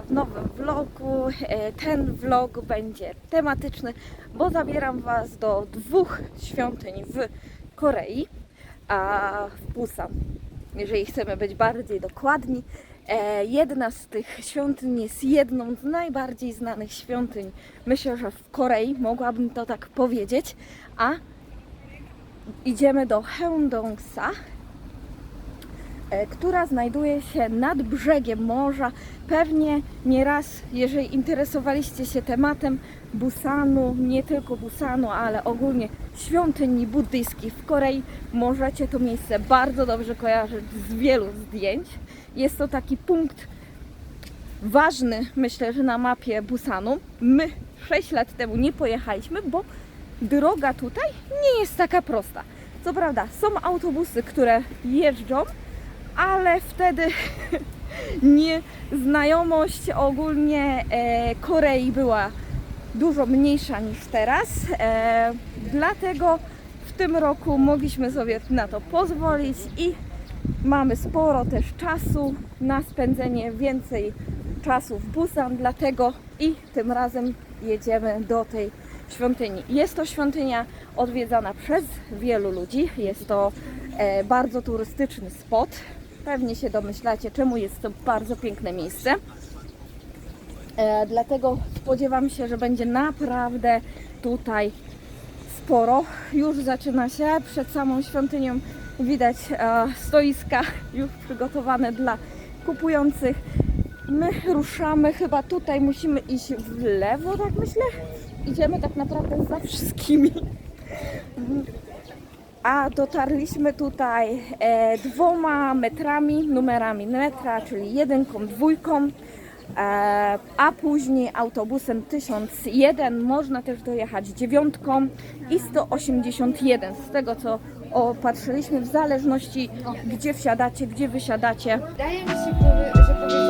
w nowym vlogu. E, Ten vlog będzie tematyczny, bo zabieram Was do dwóch świątyń w Korei, a w Busan, jeżeli chcemy być bardziej dokładni. E, Jedna z tych świątyń jest jedną z najbardziej znanych świątyń, myślę, że w Korei, mogłabym to tak powiedzieć, a idziemy do Heungdongsa, e, która znajduje się nad brzegiem morza. Pewnie nieraz, jeżeli interesowaliście się tematem Busanu, nie tylko Busanu, ale ogólnie świątyni buddyjskich w Korei, możecie to miejsce bardzo dobrze kojarzyć z wielu zdjęć. Jest to taki punkt ważny, myślę, że na mapie Busanu. My 6 lat temu nie pojechaliśmy, bo droga tutaj nie jest taka prosta. Co prawda, są autobusy, które jeżdżą, ale wtedy nie znajomość ogólnie e, Korei była dużo mniejsza niż teraz. E, dlatego w tym roku mogliśmy sobie na to pozwolić i mamy sporo też czasu na spędzenie więcej czasu w Busan, dlatego i tym razem jedziemy do tej świątyni. Jest to świątynia odwiedzana przez wielu ludzi. Jest to e, bardzo turystyczny spot. Pewnie się domyślacie, czemu jest to bardzo piękne miejsce. E, dlatego spodziewam się, że będzie naprawdę tutaj sporo. Już zaczyna się przed samą świątynią widać e, stoiska już przygotowane dla kupujących. My ruszamy chyba tutaj, musimy iść w lewo, tak myślę. Idziemy tak naprawdę za wszystkimi. A dotarliśmy tutaj e, dwoma metrami, numerami metra, czyli jedynką, dwójką, e, a później autobusem 1001 można też dojechać dziewiątką i 181. Z tego co opatrzyliśmy, w zależności gdzie wsiadacie, gdzie wysiadacie. Wydaje mi się, powie- że powiedziałaś.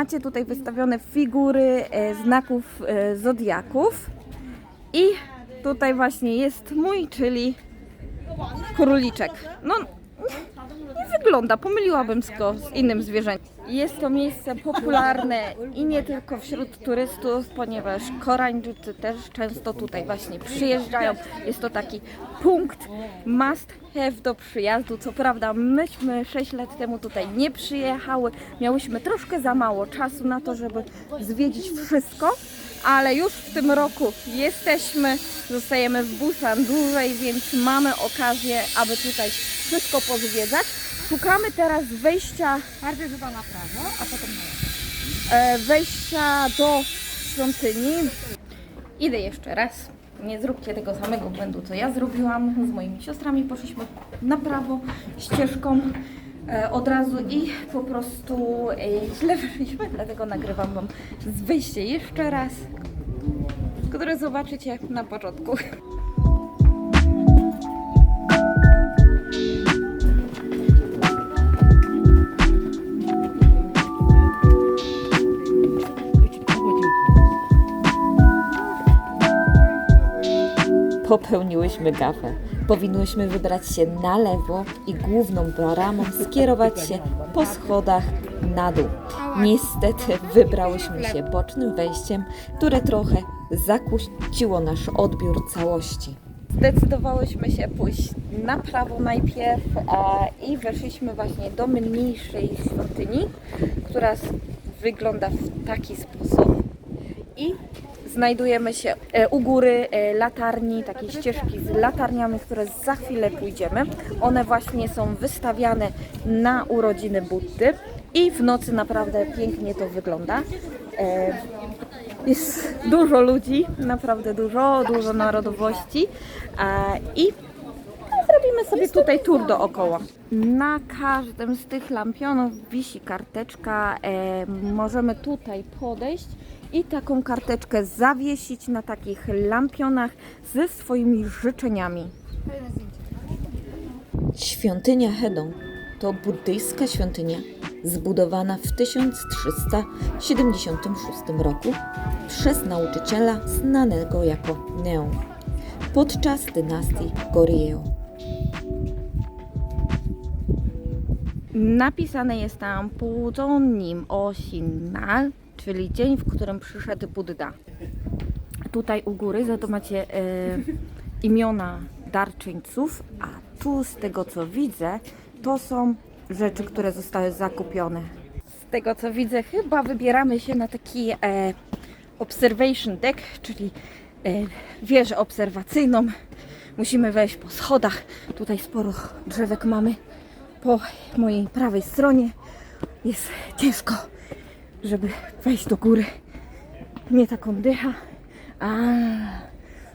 Macie tutaj wystawione figury e, znaków e, zodiaków i tutaj właśnie jest mój, czyli króliczek. No, nie wygląda, pomyliłabym go z innym zwierzęciem. Jest to miejsce popularne i nie tylko wśród turystów, ponieważ Koreańczycy też często tutaj właśnie przyjeżdżają. Jest to taki punkt must have do przyjazdu. Co prawda myśmy 6 lat temu tutaj nie przyjechały, miałyśmy troszkę za mało czasu na to, żeby zwiedzić wszystko, ale już w tym roku jesteśmy, zostajemy w Busan dłużej, więc mamy okazję, aby tutaj wszystko pozwiedzać. Szukamy teraz wejścia, Najpierw chyba na prawo, a potem na e, wejścia do świątyni. Idę jeszcze raz. Nie zróbcie tego samego błędu, co ja zrobiłam. Z moimi siostrami poszliśmy na prawo ścieżką e, od razu i po prostu e, źle wyszliśmy, dlatego nagrywam Wam z wyjście jeszcze raz, które zobaczycie na początku. Popełniłyśmy gafę. Powinnyśmy wybrać się na lewo i główną bramą skierować się po schodach na dół. Niestety wybrałyśmy się bocznym wejściem, które trochę zakłóciło nasz odbiór całości. Zdecydowałyśmy się pójść na prawo najpierw a, i weszliśmy właśnie do mniejszej świątyni, która wygląda w taki sposób. I znajdujemy się e, u góry e, latarni, takiej ścieżki z latarniami, które za chwilę pójdziemy. One właśnie są wystawiane na urodziny Buddy i w nocy naprawdę pięknie to wygląda. E, jest dużo ludzi, naprawdę dużo, dużo narodowości i zrobimy sobie tutaj tour dookoła. Na każdym z tych lampionów wisi karteczka. Możemy tutaj podejść i taką karteczkę zawiesić na takich lampionach ze swoimi życzeniami. Świątynia Hedong to buddyjska świątynia zbudowana w 1376 roku przez nauczyciela znanego jako Neon podczas dynastii Goryeo. Napisane jest tam Puzonim Osinnal, czyli dzień, w którym przyszedł Buddha. Tutaj u góry za to macie e, imiona darczyńców, a tu z tego co widzę, to są rzeczy, które zostały zakupione. Z tego co widzę, chyba wybieramy się na taki e, observation deck, czyli e, wieżę obserwacyjną. Musimy wejść po schodach. Tutaj sporo drzewek mamy po mojej prawej stronie. Jest ciężko, żeby wejść do góry. Nie taką dycha. A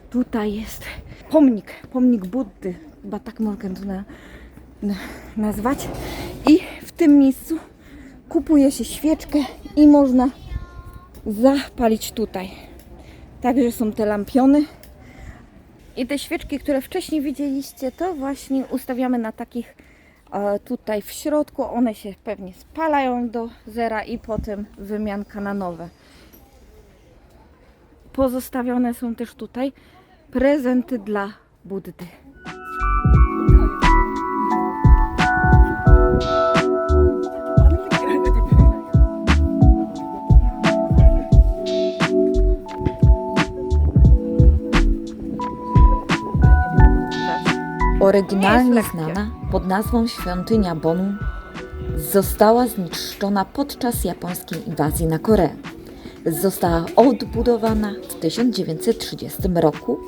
tutaj jest pomnik, pomnik Buddy, chyba tak mogę to na, na, nazwać. I w tym miejscu kupuje się świeczkę i można zapalić tutaj. Także są te lampiony. I te świeczki, które wcześniej widzieliście, to właśnie ustawiamy na takich tutaj w środku. One się pewnie spalają do zera i potem wymianka na nowe. Pozostawione są też tutaj prezenty dla Buddy. Oryginalnie znana pod nazwą świątynia Bonum, została zniszczona podczas japońskiej inwazji na Koreę. Została odbudowana w 1930 roku,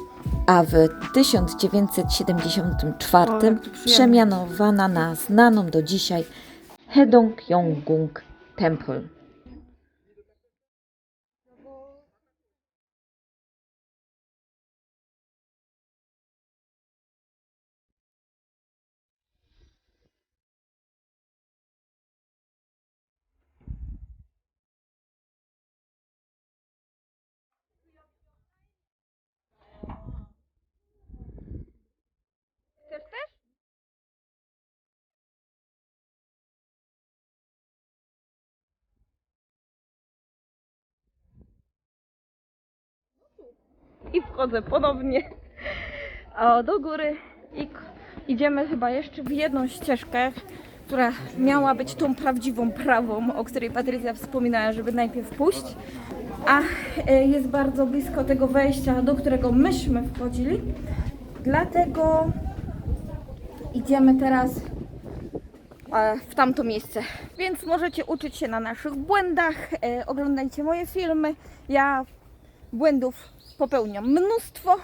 a w 1974 O, jak tu przyjemnie. przemianowana na znaną do dzisiaj Hedong Yonggung Temple. I wchodzę ponownie do góry i idziemy chyba jeszcze w jedną ścieżkę, która miała być tą prawdziwą prawą, o której Patrycja wspominała, żeby najpierw pójść. A e, jest bardzo blisko tego wejścia, do którego myśmy wchodzili. Dlatego idziemy teraz e, w tamto miejsce. Więc możecie uczyć się na naszych błędach, e, oglądajcie moje filmy. Ja błędów popełniam mnóstwo,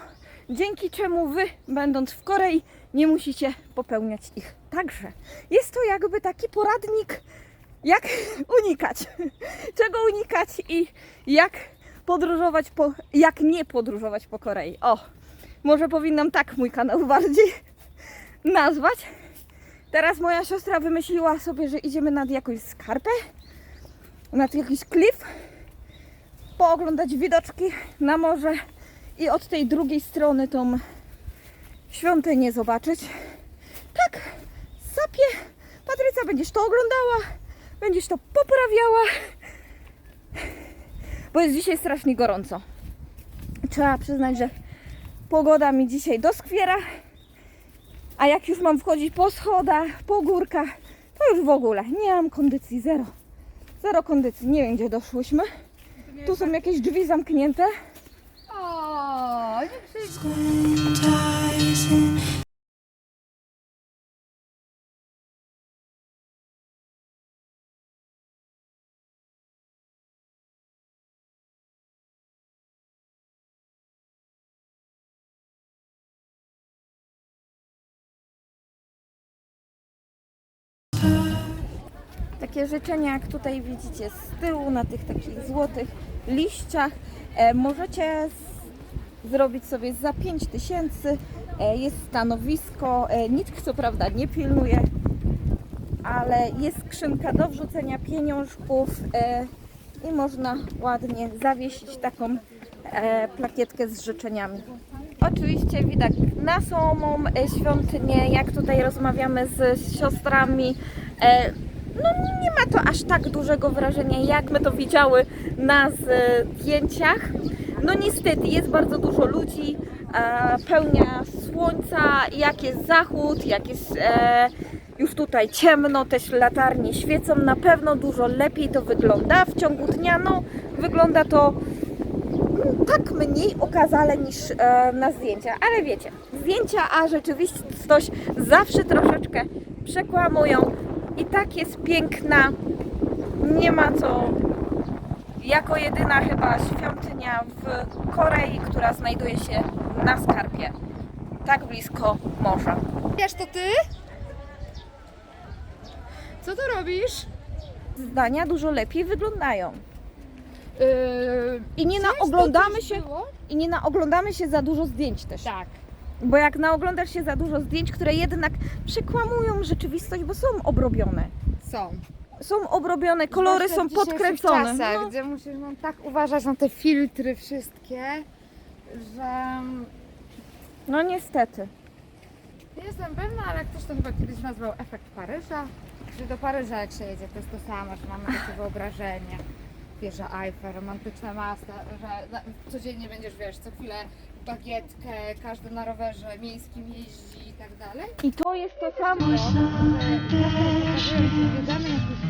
dzięki czemu wy, będąc w Korei, nie musicie popełniać ich także. Jest to jakby taki poradnik, jak unikać, czego unikać i jak podróżować po, jak nie podróżować po Korei. O, może powinnam tak mój kanał bardziej nazwać. Teraz moja siostra wymyśliła sobie, że idziemy nad jakąś skarpę, nad jakiś klif, pooglądać widoczki na morze i od tej drugiej strony tą świątynię zobaczyć. Tak, sapie. Patrycja, będziesz to oglądała, będziesz to poprawiała, bo jest dzisiaj strasznie gorąco. Trzeba przyznać, że pogoda mi dzisiaj doskwiera. A jak już mam wchodzić po schodach, po górkach, to już w ogóle nie mam kondycji, zero. Zero kondycji, nie wiem gdzie doszłyśmy. Tu są jakieś drzwi zamknięte. Krzycz. Takie życzenia, jak tutaj widzicie z tyłu, na tych takich złotych liściach, e, możecie zrobić sobie za 5000. E, jest stanowisko, e, nikt co prawda nie pilnuje, ale jest skrzynka do wrzucenia pieniążków e, i można ładnie zawiesić taką plakietkę z życzeniami. Oczywiście widok na samą świątynię, jak tutaj rozmawiamy z siostrami, no nie ma to aż tak dużego wrażenia, jak my to widziały na zdjęciach. No niestety, jest bardzo dużo ludzi, e, pełnia słońca, jak jest zachód, jak jest e, już tutaj ciemno, też latarnie świecą, na pewno dużo lepiej to wygląda. W ciągu dnia no, wygląda to tak mniej okazale niż e, na zdjęciach, ale wiecie, zdjęcia, a rzeczywistość zawsze troszeczkę przekłamują. I tak jest piękna, nie ma co jako jedyna chyba świątynia w Korei, która znajduje się na skarpie, tak blisko morza. Wiesz, to ty? Co tu robisz? Zdania dużo lepiej wyglądają. Yy, I nie naoglądamy się, było? i nie naoglądamy się za dużo zdjęć też. Tak. Bo jak naoglądasz się za dużo zdjęć, które jednak przekłamują rzeczywistość, bo są obrobione. Są. Są obrobione, kolory Zwłaszcza są w dzisiejszych podkręcone. Czasach, No, gdzie musisz no, tak uważać na te filtry wszystkie, że no niestety. nie jestem pewna, ale ktoś to chyba kiedyś nazwał efekt Paryża. Że do Paryża jak się jedzie, to jest to samo, że mamy takie wyobrażenie. Wieża Eiffel, romantyczne miasta, że na- codziennie będziesz, wiesz, co chwilę bagietkę, każdy na rowerze miejskim jeździ i tak dalej. I to jest to samo. Zwiedzamy jakieś.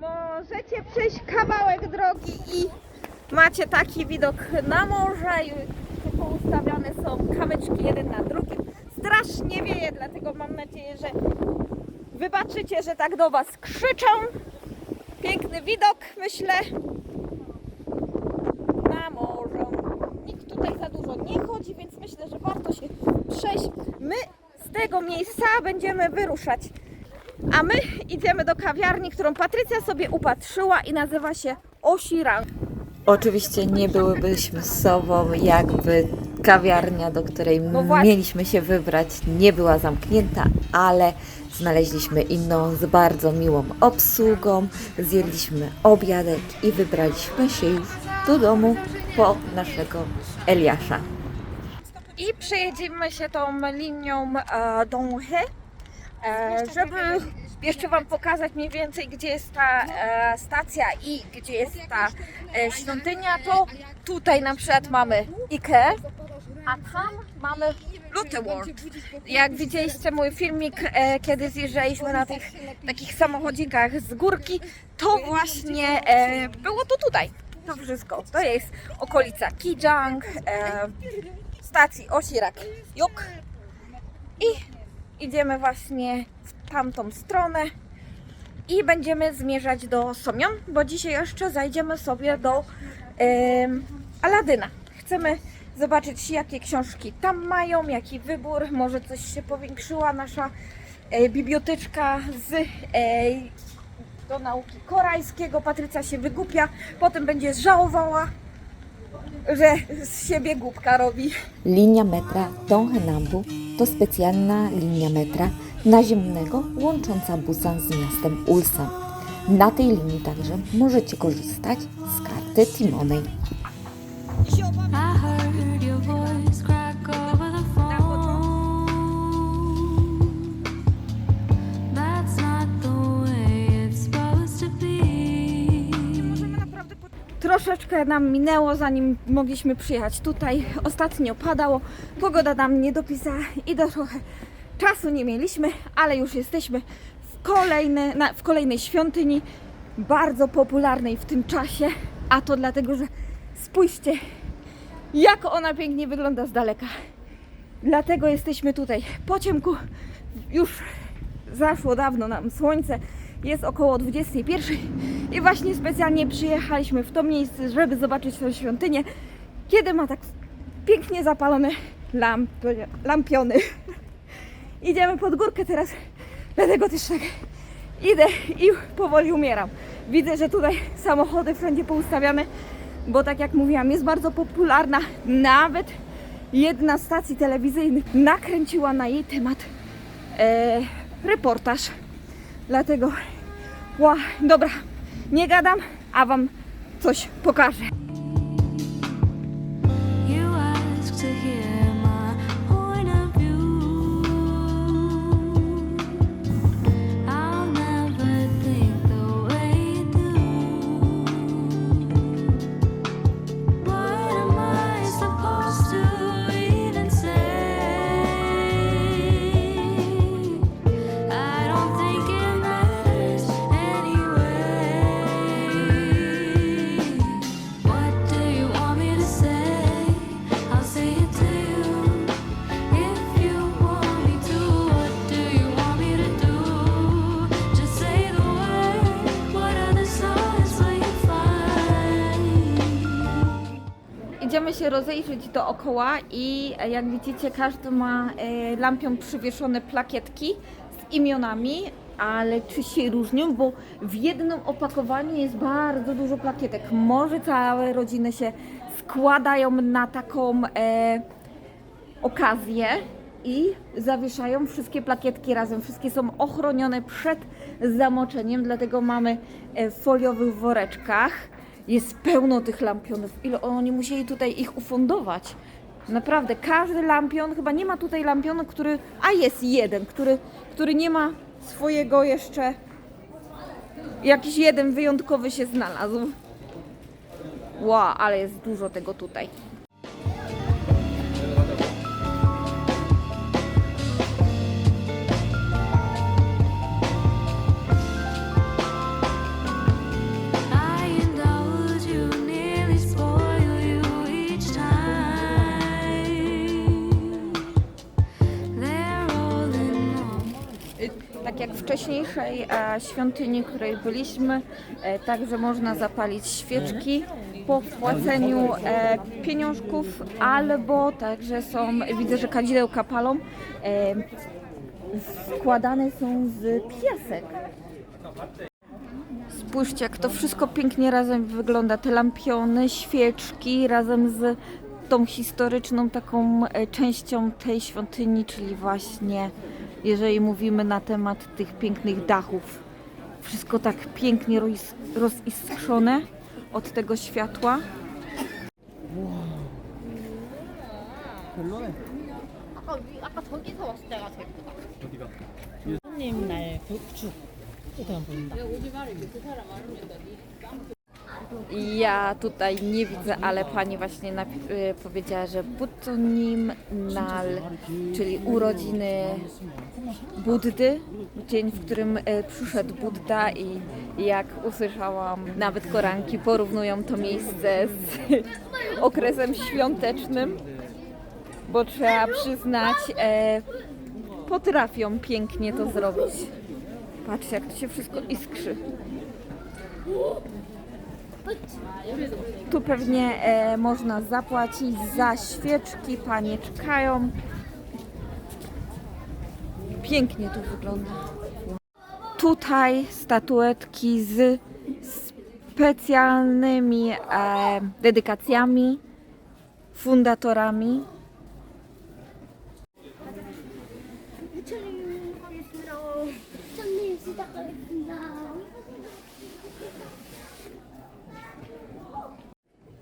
Możecie przejść kawałek drogi i macie taki widok na morze i poustawiane są kamyczki jeden na drugim. Strasznie wieje, dlatego mam nadzieję, że wybaczycie, że tak do Was krzyczą. Piękny widok, myślę, na morzu. Nikt tutaj za dużo nie chodzi, więc myślę, że warto się przejść. My z tego miejsca będziemy wyruszać. A my idziemy do kawiarni, którą Patrycja sobie upatrzyła i nazywa się Osirang. Oczywiście nie byłybyśmy sobą, jakby kawiarnia, do której No mieliśmy się wybrać, nie była zamknięta, ale znaleźliśmy inną z bardzo miłą obsługą, zjedliśmy obiadek i wybraliśmy się już do domu po naszego Eliasza. I przejedziemy się tą linią e, Donghe, e, żeby jeszcze Wam pokazać mniej więcej, gdzie jest ta e, stacja i gdzie jest ta e, świątynia. To tutaj na przykład mamy Ikea, a tam mamy Lotte World. Jak widzieliście mój filmik, e, kiedy zjeżdżaliśmy na tych takich samochodzikach z górki, to właśnie e, było to tutaj. To wszystko. To jest okolica Kijang, e, stacji Osirak Juk i idziemy właśnie tamtą stronę i będziemy zmierzać do Somion, bo dzisiaj jeszcze zajdziemy sobie do em, Aladyna. Chcemy zobaczyć jakie książki tam mają, jaki wybór, może coś się powiększyła nasza e, biblioteczka z e, do nauki koreańskiego. Patrycja się wygłupia, potem będzie żałowała, że z siebie głupka robi. Linia metra Donghaenambu to specjalna linia metra naziemnego łącząca Busan z miastem Ulsan. Na tej linii także możecie korzystać z karty Timonej. Troszeczkę nam minęło, zanim mogliśmy przyjechać tutaj. Ostatnio padało, pogoda nam nie dopisała i do trochę czasu nie mieliśmy, ale już jesteśmy w, kolejne, na, w kolejnej świątyni, bardzo popularnej w tym czasie, a to dlatego, że spójrzcie, jak ona pięknie wygląda z daleka. Dlatego jesteśmy tutaj po ciemku. Już zaszło dawno nam słońce. Jest około 21 i właśnie specjalnie przyjechaliśmy w to miejsce, żeby zobaczyć tę świątynię, kiedy ma tak pięknie zapalone lampy, lampiony. Idziemy pod górkę teraz, dlatego też tak idę i powoli umieram. Widzę, że tutaj samochody wszędzie poustawiane, bo tak jak mówiłam, jest bardzo popularna. Nawet jedna z stacji telewizyjnych nakręciła na jej temat e, reportaż. Dlatego, ła, dobra, nie gadam, a Wam coś pokażę. Idziemy się rozejrzeć dookoła i e, jak widzicie każdy ma e, lampion przywieszone plakietki z imionami, ale czy się różnią, bo w jednym opakowaniu jest bardzo dużo plakietek. Może całe rodziny się składają na taką e, okazję i zawieszają wszystkie plakietki razem. Wszystkie są ochronione przed zamoczeniem, dlatego mamy e, w foliowych woreczkach. Jest pełno tych lampionów. Ile oni musieli tutaj ich ufundować. Naprawdę, każdy lampion, chyba nie ma tutaj lampionu, który, a jest jeden, który, który nie ma swojego jeszcze, jakiś jeden wyjątkowy się znalazł. Wow, ale jest dużo tego tutaj. E, świątyni, w której byliśmy, e, także można zapalić świeczki po wpłaceniu e, pieniążków, albo także są, widzę, że kadzidełka palą, e, składane są z piasek. Spójrzcie, jak to wszystko pięknie razem wygląda. Te lampiony, świeczki razem z tą historyczną taką e, częścią tej świątyni, czyli właśnie jeżeli mówimy na temat tych pięknych dachów. Wszystko tak pięknie roz, roziskrzone od tego światła. 손님 날 북축 그냥 보인다. Ja tutaj nie widzę, ale pani właśnie y, powiedziała, że Buttonim Nal, czyli urodziny Buddy, dzień, w którym y, przyszedł Budda i jak usłyszałam, nawet koranki porównują to miejsce z okresem świątecznym, bo trzeba przyznać, e, potrafią pięknie to zrobić. Patrzcie, jak to się wszystko iskrzy. Tu pewnie e, można zapłacić za świeczki, panie czekają. Pięknie tu wygląda. Tutaj statuetki z specjalnymi e, dedykacjami, fundatorami.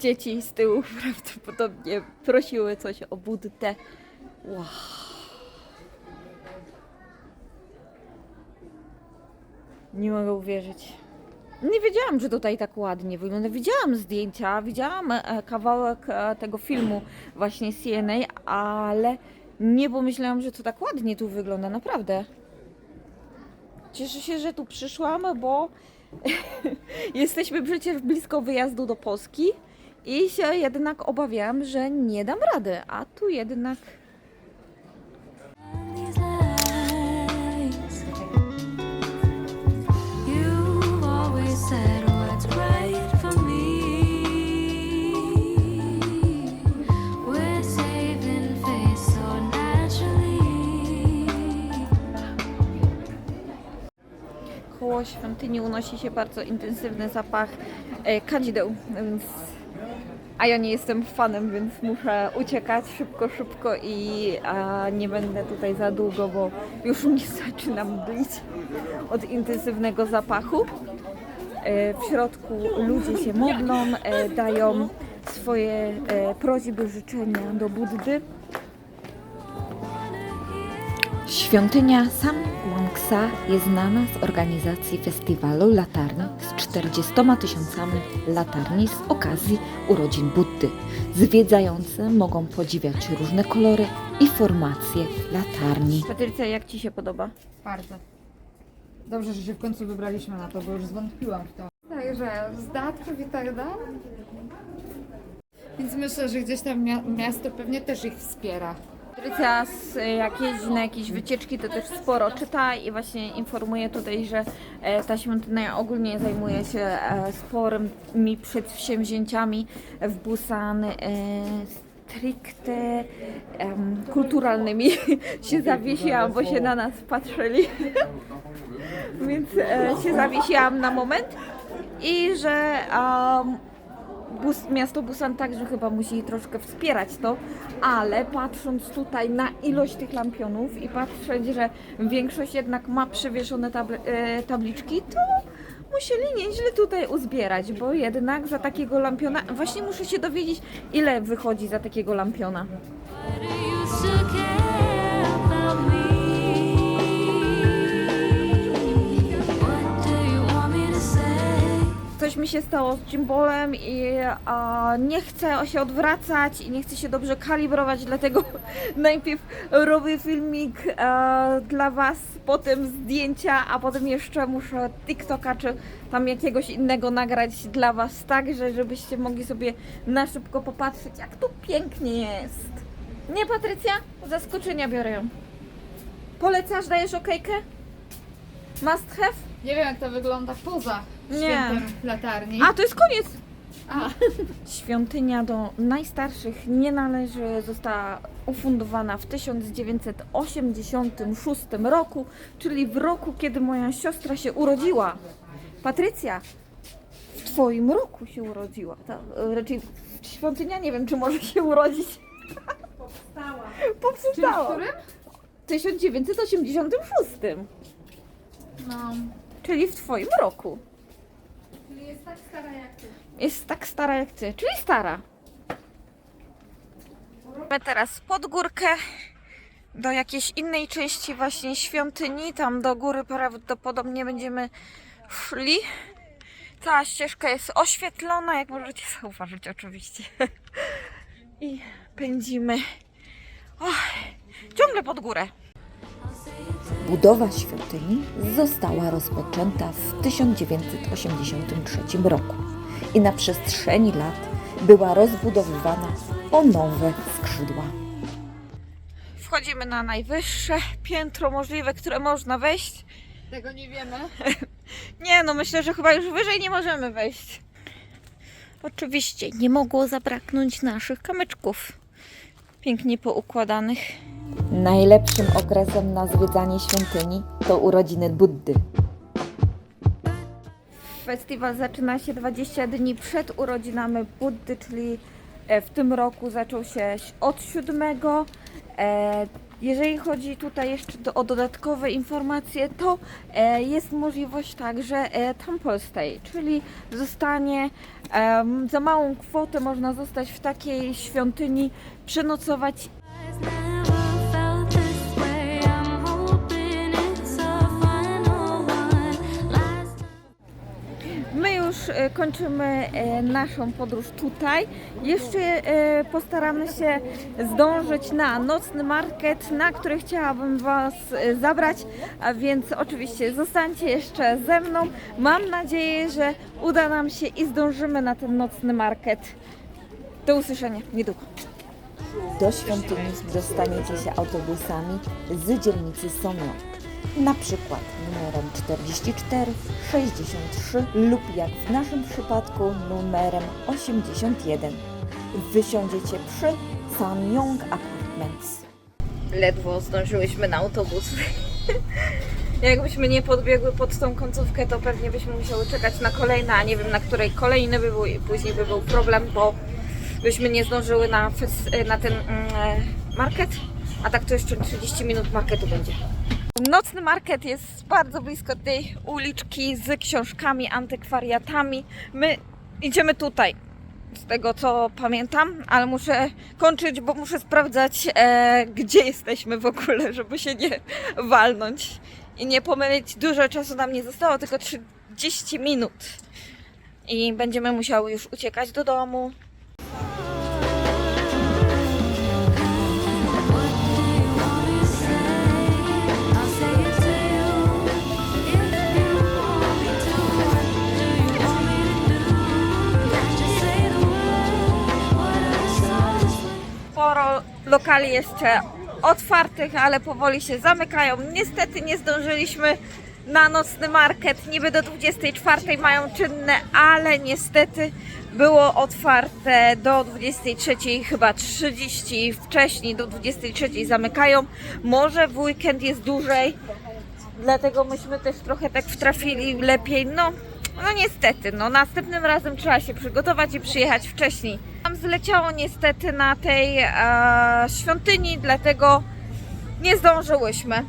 Dzieci z tyłu prawdopodobnie prosiły coś o Buddę. Wow. Nie mogę uwierzyć. Nie wiedziałam, że tutaj tak ładnie wygląda. Widziałam zdjęcia, widziałam e, kawałek e, tego filmu właśnie CNA, ale nie pomyślałam, że to tak ładnie tu wygląda, naprawdę. Cieszę się, że tu przyszłam, bo jesteśmy przecież blisko wyjazdu do Polski i się jednak obawiałam, że nie dam rady, a tu jednak koło świątyni unosi się bardzo intensywny zapach e, kadzideł, więc A ja nie jestem fanem, więc muszę uciekać szybko, szybko i a, nie będę tutaj za długo, bo już mi zaczyna mdlić od intensywnego zapachu. E, W środku ludzie się modlą, e, dają swoje e, prośby, życzenia do Buddy. Świątynia Sam Wangsa jest znana z organizacji festiwalu latarni z 40 tysiącami latarni z okazji urodzin Buddy. Zwiedzający mogą podziwiać różne kolory i formacje latarni. Patrycja, jak Ci się podoba? Bardzo. Dobrze, że się w końcu wybraliśmy na to, bo już zwątpiłam w to. Także z datków i tak dalej. Więc myślę, że gdzieś tam mia- miasto pewnie też ich wspiera. Patrycja, s- jak jeździ na jakieś wycieczki, to też sporo czyta i właśnie informuje tutaj, że e, ta świątynia ogólnie zajmuje się e, sporymi przedsięwzięciami w Busan. E, stricte kulturalnymi się zawiesiłam, bo się na nas patrzyli. Więc e, się zawiesiłam na moment i że em, Bus, miasto Busan także chyba musi troszkę wspierać to, ale patrząc tutaj na ilość tych lampionów i patrzeć, że większość jednak ma przywieszone tabl- e, tabliczki, to musieli nieźle tutaj uzbierać, bo jednak za takiego lampiona, właśnie muszę się dowiedzieć, ile wychodzi za takiego lampiona. Coś mi się stało z gimbolem i a, nie chcę się odwracać i nie chcę się dobrze kalibrować, dlatego najpierw robię filmik e, dla Was, potem zdjęcia, a potem jeszcze muszę TikToka czy tam jakiegoś innego nagrać dla Was tak, że żebyście mogli sobie na szybko popatrzeć, jak tu pięknie jest. Nie Patrycja? Zaskoczenia biorę ją. Polecasz, dajesz okejkę? Must have? Nie wiem jak to wygląda poza Nie. świętem latarni. A, to jest koniec! A. Świątynia do najstarszych nie należy, została ufundowana w 1986 roku, czyli w roku, kiedy moja siostra się urodziła. Patrycja, w Twoim roku się urodziła. Ta, e, raczej świątynia nie wiem, czy może się urodzić. Powstała. Czyli w Powstała. którym? W 1986, No. czyli w Twoim roku. Czyli jest tak stara jak ty. Jest tak stara jak ty, czyli stara. My teraz pod górkę do jakiejś innej części właśnie świątyni. Tam do góry prawdopodobnie będziemy szli. Cała ścieżka jest oświetlona, jak możecie zauważyć oczywiście. I pędzimy och, ciągle pod górę. Budowa świątyni została rozpoczęta w 1983 roku i na przestrzeni lat była rozbudowywana o nowe skrzydła. Wchodzimy na najwyższe piętro możliwe, które można wejść. Tego nie wiemy. Nie, no myślę, że chyba już wyżej nie możemy wejść. Oczywiście nie mogło zabraknąć naszych kamyczków. Pięknie poukładanych. Najlepszym okresem na zwiedzanie świątyni to urodziny Buddy. Festiwal zaczyna się 20 dni przed urodzinami Buddy, czyli e, w tym roku zaczął się od 7. E, Jeżeli chodzi tutaj jeszcze o dodatkowe informacje, to e, jest możliwość także Temple Stay, czyli zostanie za małą kwotę można zostać w takiej świątyni, przenocować kończymy e, naszą podróż tutaj. Jeszcze e, postaramy się zdążyć na nocny market, na który chciałabym Was e, zabrać, a więc oczywiście zostańcie jeszcze ze mną. Mam nadzieję, że uda nam się i zdążymy na ten nocny market. Do usłyszenia niedługo. Do świątyni dostaniecie się autobusami z dzielnicy Songyong, na przykład numerem 44, 63 lub jak w naszym przypadku numerem 81. Wysiądziecie przy Sanyong Apartments. Ledwo zdążyłyśmy na autobus. Jakbyśmy nie podbiegły pod tą końcówkę, to pewnie byśmy musiały czekać na kolejne, a nie wiem na której kolejny by był później by był problem, bo byśmy nie zdążyły na, na ten mm, e, market, a tak to jeszcze 30 minut marketu będzie. Nocny market jest bardzo blisko tej uliczki z książkami, antykwariatami. My idziemy tutaj, z tego co pamiętam, ale muszę kończyć, bo muszę sprawdzać, e, gdzie jesteśmy w ogóle, żeby się nie walnąć i nie pomylić. Dużo czasu nam nie zostało, tylko 30 minut. I będziemy musiały już uciekać do domu. Lokali jeszcze otwartych, ale powoli się zamykają. Niestety nie zdążyliśmy na nocny market. Niby do 24 mają czynne, ale niestety było otwarte do 23, chyba 30 wcześniej, do 23 zamykają. Może w weekend jest dłużej, dlatego myśmy też trochę tak wtrafili lepiej. No, no niestety, no następnym razem trzeba się przygotować i przyjechać wcześniej. Nam zleciało niestety na tej e, świątyni, dlatego nie zdążyłyśmy.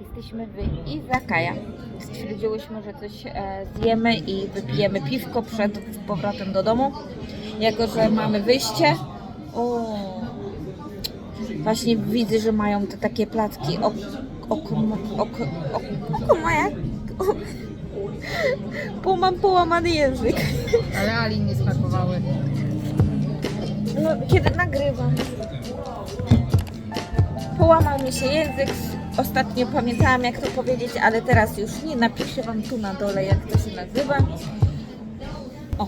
Jesteśmy w Izakaja. Stwierdziłyśmy, że coś e, zjemy i wypijemy piwko przed powrotem do domu. Jako, że mamy wyjście. O, właśnie widzę, że mają te takie placki oko, oko, oko, oko moja. Bo mam połamany język. Ale Ali nie smakowały. No, kiedy nagrywam. Połamał mi się język. Ostatnio pamiętałam jak to powiedzieć, ale teraz już nie napiszę Wam tu na dole jak to się nazywa. O,